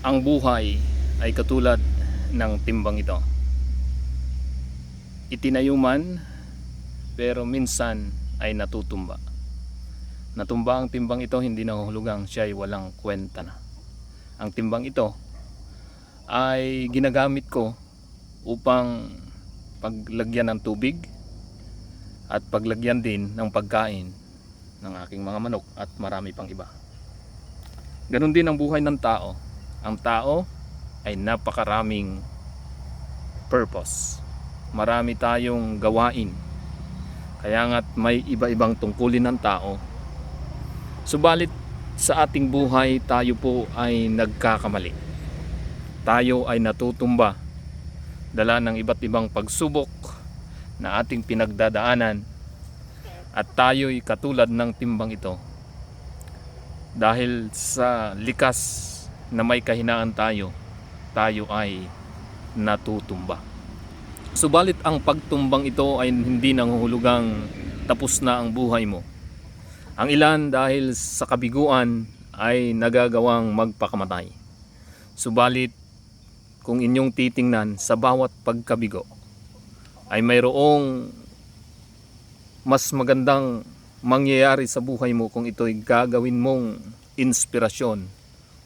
Ang buhay ay katulad ng timbang ito. Itinayo man, pero minsan ay natutumba. Natumba ang timbang ito, hindi nahulugang siya ay walang kwenta na. Ang timbang ito ay ginagamit ko upang paglagyan ng tubig at paglagyan din ng pagkain ng aking mga manok at marami pang iba. Ganon din ang buhay ng tao. Ang tao ay napakaraming purpose. Marami tayong gawain. Kaya nga't may iba-ibang tungkulin ng tao. Subalit sa ating buhay tayo po ay nagkakamali. Tayo ay natutumba dala ng iba't ibang pagsubok na ating pinagdadaanan at tayo'y katulad ng timbang ito dahil sa likas na may kahinaan tayo tayo ay natutumba. Subalit ang pagtumbang ito ay hindi nanguhulugang tapos na ang buhay mo. Ang ilan dahil sa kabiguan ay nagagawang magpakamatay. Subalit kung inyong titingnan sa bawat pagkabigo ay mayroong mas magandang mangyayari sa buhay mo kung ito'y gagawin mong inspirasyon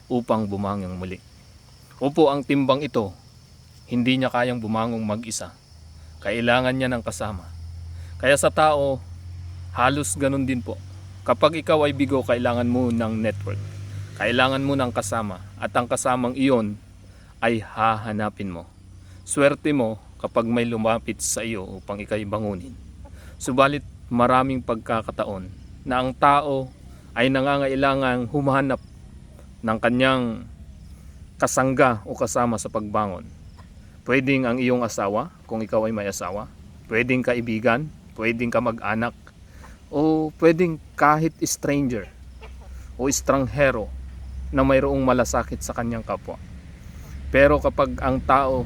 upang bumangang muli. Opo, ang timbang ito, hindi niya kayang bumangong mag-isa. Kailangan niya ng kasama. Kaya sa tao, halos ganun din po. Kapag ikaw ay bigo, kailangan mo ng network. Kailangan mo ng kasama. At ang kasamang iyon ay hahanapin mo. Swerte mo kapag may lumapit sa iyo upang ikay bangunin. Subalit maraming pagkakataon na ang tao ay nangangailangang humanap ng kanyang kasangga o kasama sa pagbangon. Pwedeng ang iyong asawa, kung ikaw ay may asawa. Pwedeng kaibigan, pwedeng ka mag-anak, o pwedeng kahit stranger o estranghero na mayroong malasakit sa kanyang kapwa. Pero kapag ang tao,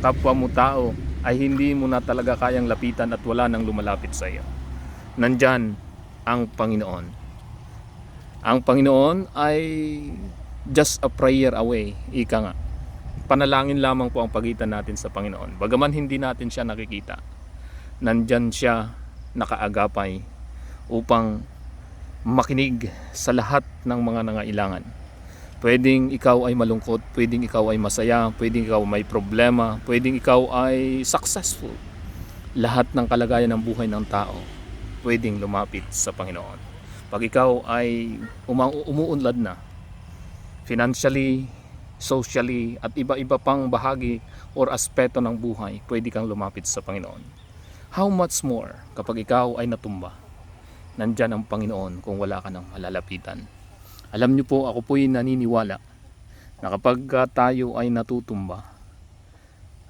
kapwa mo tao, ay hindi mo na talaga kayang lapitan at wala nang lumalapit sa iyo. Nandyan ang Panginoon. Ang Panginoon ay just a prayer away, ika nga. Panalangin lamang po ang pagitan natin sa Panginoon. Bagaman hindi natin siya nakikita, nandyan siya nakaagapay upang makinig sa lahat ng mga nangailangan. Pwedeng ikaw ay malungkot, pwedeng ikaw ay masaya, pwedeng ikaw may problema, pwedeng ikaw ay successful. Lahat ng kalagayan ng buhay ng tao pwedeng lumapit sa Panginoon. Pag ikaw ay umuunlad na, financially, socially, at iba-iba pang bahagi or aspeto ng buhay, pwede kang lumapit sa Panginoon. How much more kapag ikaw ay natumba? Nandyan ang Panginoon kung wala ka ng malalapitan. Alam niyo po, ako po'y naniniwala na kapag tayo ay natutumba,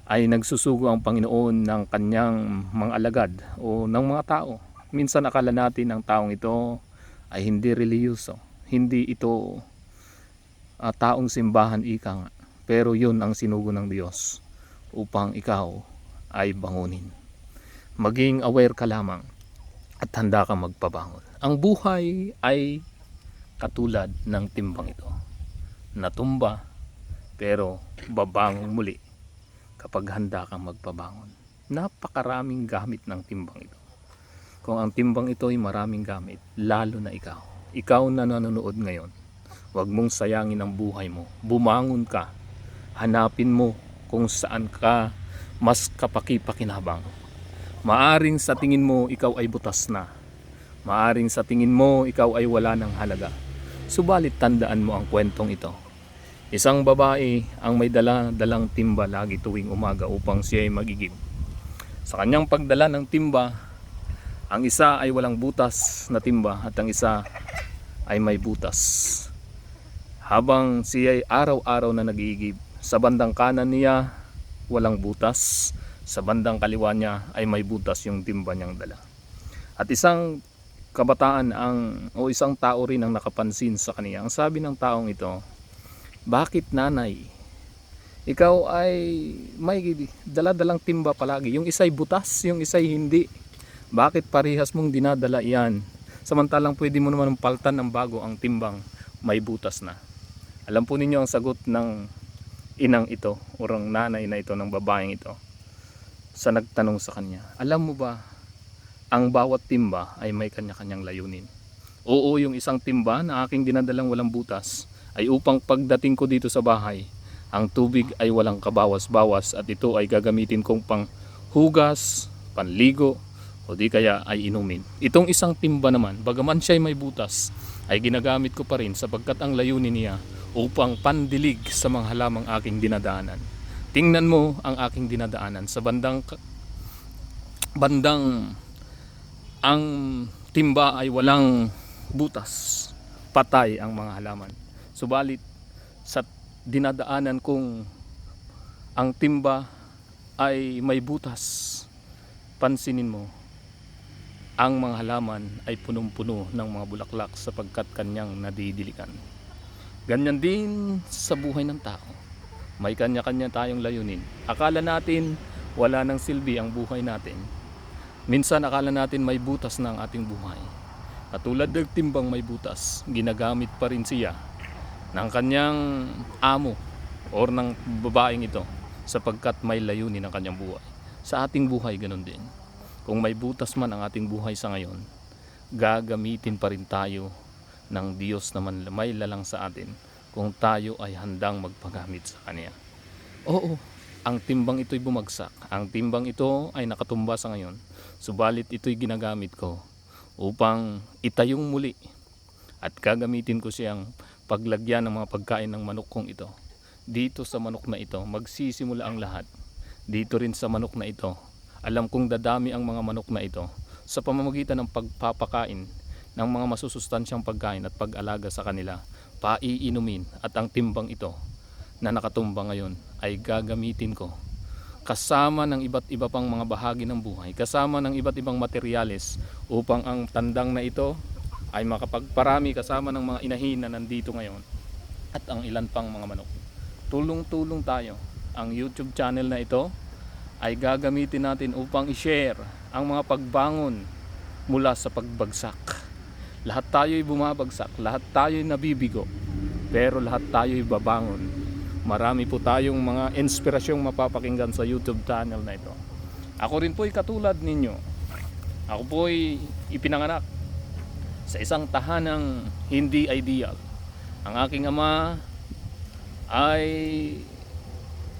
ay nagsusugo ang Panginoon ng kanyang mga alagad o ng mga tao. Minsan akala natin ang taong ito ay hindi reliyoso, hindi ito ah, taong simbahan ika nga. Pero yun ang sinugo ng Diyos upang ikaw ay bangunin. Maging aware ka lamang at handa kang magpabangon. Ang buhay ay katulad ng timbang ito. Natumba pero babangon muli kapag handa kang magpabangon. Napakaraming gamit ng timbang ito. Kung ang timbang ito ay maraming gamit, lalo na ikaw. Ikaw na nanonood ngayon, huwag mong sayangin ang buhay mo. Bumangon ka. Hanapin mo kung saan ka mas kapaki-pakinabang. Maaring sa tingin mo ikaw ay butas na. Maaring sa tingin mo ikaw ay wala ng halaga. Subalit tandaan mo ang kwentong ito. Isang babae ang may dala-dalang timba lagi tuwing umaga upang siya ay magigib. Sa kanyang pagdala ng timba, ang isa ay walang butas na timba at ang isa ay may butas. Habang siya ay araw-araw na nagigib, sa bandang kanan niya walang butas, sa bandang kaliwa niya ay may butas yung timba niyang dala. At isang kabataan ang o isang tao rin ang nakapansin sa kanya. Ang sabi ng taong ito, bakit nanay? Ikaw ay may dala-dalang timba palagi. Yung isa'y butas, yung isa'y hindi. Bakit parehas mong dinadala iyan? Samantalang pwede mo naman paltan ng bago ang timbang may butas na. Alam po ninyo ang sagot ng inang ito, urang nanay na ito ng babaeng ito sa nagtanong sa kanya. Alam mo ba, ang bawat timba ay may kanya-kanyang layunin. Oo, yung isang timba na aking dinadalang walang butas ay upang pagdating ko dito sa bahay, ang tubig ay walang kabawas-bawas at ito ay gagamitin kong pang hugas, panligo, o di kaya ay inumin. Itong isang timba naman, bagaman siya ay may butas, ay ginagamit ko pa rin sapagkat ang layunin niya upang pandilig sa mga halamang aking dinadaanan. Tingnan mo ang aking dinadaanan sa bandang bandang ang timba ay walang butas. Patay ang mga halaman. Subalit sa dinadaanan kong ang timba ay may butas. Pansinin mo, ang mga halaman ay punong-puno ng mga bulaklak sapagkat kanyang nadidilikan. Ganyan din sa buhay ng tao. May kanya-kanya tayong layunin. Akala natin wala nang silbi ang buhay natin. Minsan akala natin may butas na ang ating buhay. Katulad ng timbang may butas, ginagamit pa rin siya ng kanyang amo or ng babaeng ito sapagkat may layunin ang kanyang buhay. Sa ating buhay ganun din. Kung may butas man ang ating buhay sa ngayon, gagamitin pa rin tayo ng Diyos naman may lalang sa atin kung tayo ay handang magpagamit sa Kanya. Oo, ang timbang ito'y bumagsak. Ang timbang ito ay nakatumba sa ngayon. Subalit ito'y ginagamit ko upang itayong muli at gagamitin ko siyang paglagyan ng mga pagkain ng manok kong ito. Dito sa manok na ito, magsisimula ang lahat. Dito rin sa manok na ito, alam kong dadami ang mga manok na ito sa pamamagitan ng pagpapakain ng mga masusustansyang pagkain at pag-alaga sa kanila, paiinumin at ang timbang ito na nakatumba ngayon ay gagamitin ko kasama ng iba't iba pang mga bahagi ng buhay, kasama ng iba't ibang materyales upang ang tandang na ito ay makapagparami kasama ng mga inahin na nandito ngayon at ang ilan pang mga manok. Tulong-tulong tayo. Ang YouTube channel na ito ay gagamitin natin upang i-share ang mga pagbangon mula sa pagbagsak. Lahat tayo'y bumabagsak, lahat tayo'y nabibigo, pero lahat tayo'y babangon. Marami po tayong mga inspirasyong mapapakinggan sa YouTube channel na ito. Ako rin po'y katulad ninyo. Ako po'y ipinanganak sa isang tahanang hindi ideal. Ang aking ama ay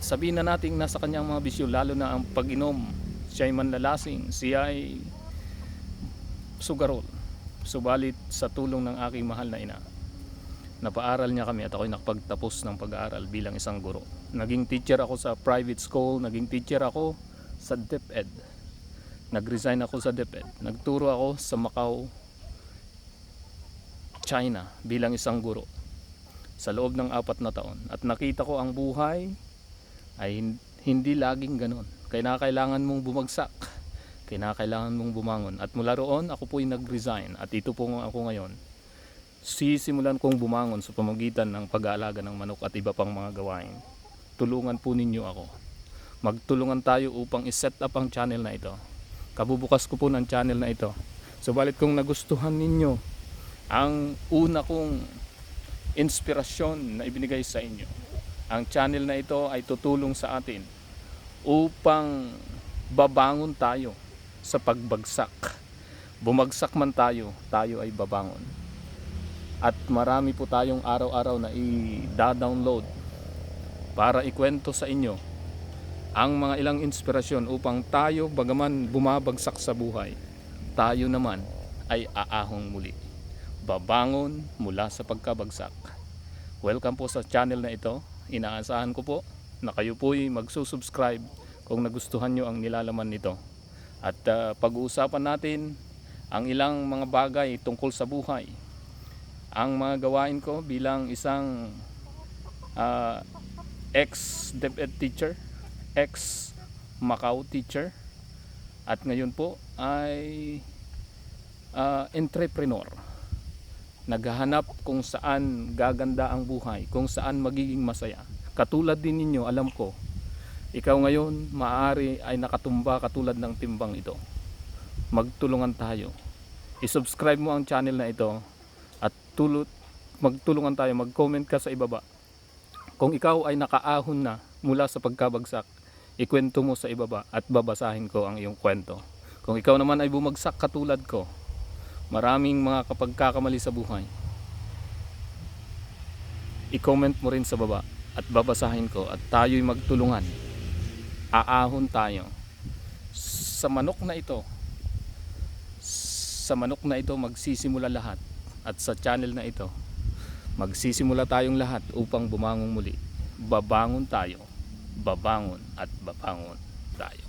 sabihin na natin nasa kanyang mga bisyo lalo na ang pag-inom. Siya ay manlalasing siya ay sugarol. Subalit sa tulong ng aking mahal na ina napaaral niya kami at ako'y nakapagtapos ng pag-aaral bilang isang guro. Naging teacher ako sa private school naging teacher ako sa DepEd. Nag-resign ako sa DepEd. Nagturo ako sa Macau China bilang isang guro. Sa loob ng apat na taon. At nakita ko ang buhay ay hin- hindi laging ganon. Kailangan mong bumagsak. Kailangan mong bumangon. At mula roon, ako po'y nag-resign. At ito po ako ngayon. Sisimulan kong bumangon sa pamagitan ng pag-aalaga ng manok at iba pang mga gawain. Tulungan po ninyo ako. Magtulungan tayo upang iset up ang channel na ito. Kabubukas ko po ng channel na ito. Subalit kung nagustuhan ninyo ang una kong inspirasyon na ibinigay sa inyo, ang channel na ito ay tutulong sa atin upang babangon tayo sa pagbagsak. Bumagsak man tayo, tayo ay babangon. At marami po tayong araw-araw na i-download para ikwento sa inyo ang mga ilang inspirasyon upang tayo bagaman bumabagsak sa buhay, tayo naman ay aahong muli. Babangon mula sa pagkabagsak. Welcome po sa channel na ito inaasahan ko po na kayo po'y magsusubscribe kung nagustuhan nyo ang nilalaman nito. At ah, pag-uusapan natin ang ilang mga bagay tungkol sa buhay. Ang mga gawain ko bilang isang ah, ex-DepEd teacher, ex-Macau teacher, at ngayon po ay ah, entrepreneur naghahanap kung saan gaganda ang buhay, kung saan magiging masaya. Katulad din ninyo, alam ko, ikaw ngayon maaari ay nakatumba katulad ng timbang ito. Magtulungan tayo. I-subscribe mo ang channel na ito at tulot magtulungan tayo, mag-comment ka sa ibaba Kung ikaw ay nakaahon na mula sa pagkabagsak, ikwento mo sa ibaba at babasahin ko ang iyong kwento. Kung ikaw naman ay bumagsak katulad ko, maraming mga kapagkakamali sa buhay, i-comment mo rin sa baba at babasahin ko at tayo'y magtulungan. Aahon tayo. Sa manok na ito, sa manok na ito magsisimula lahat at sa channel na ito magsisimula tayong lahat upang bumangon muli. Babangon tayo, babangon at babangon tayo.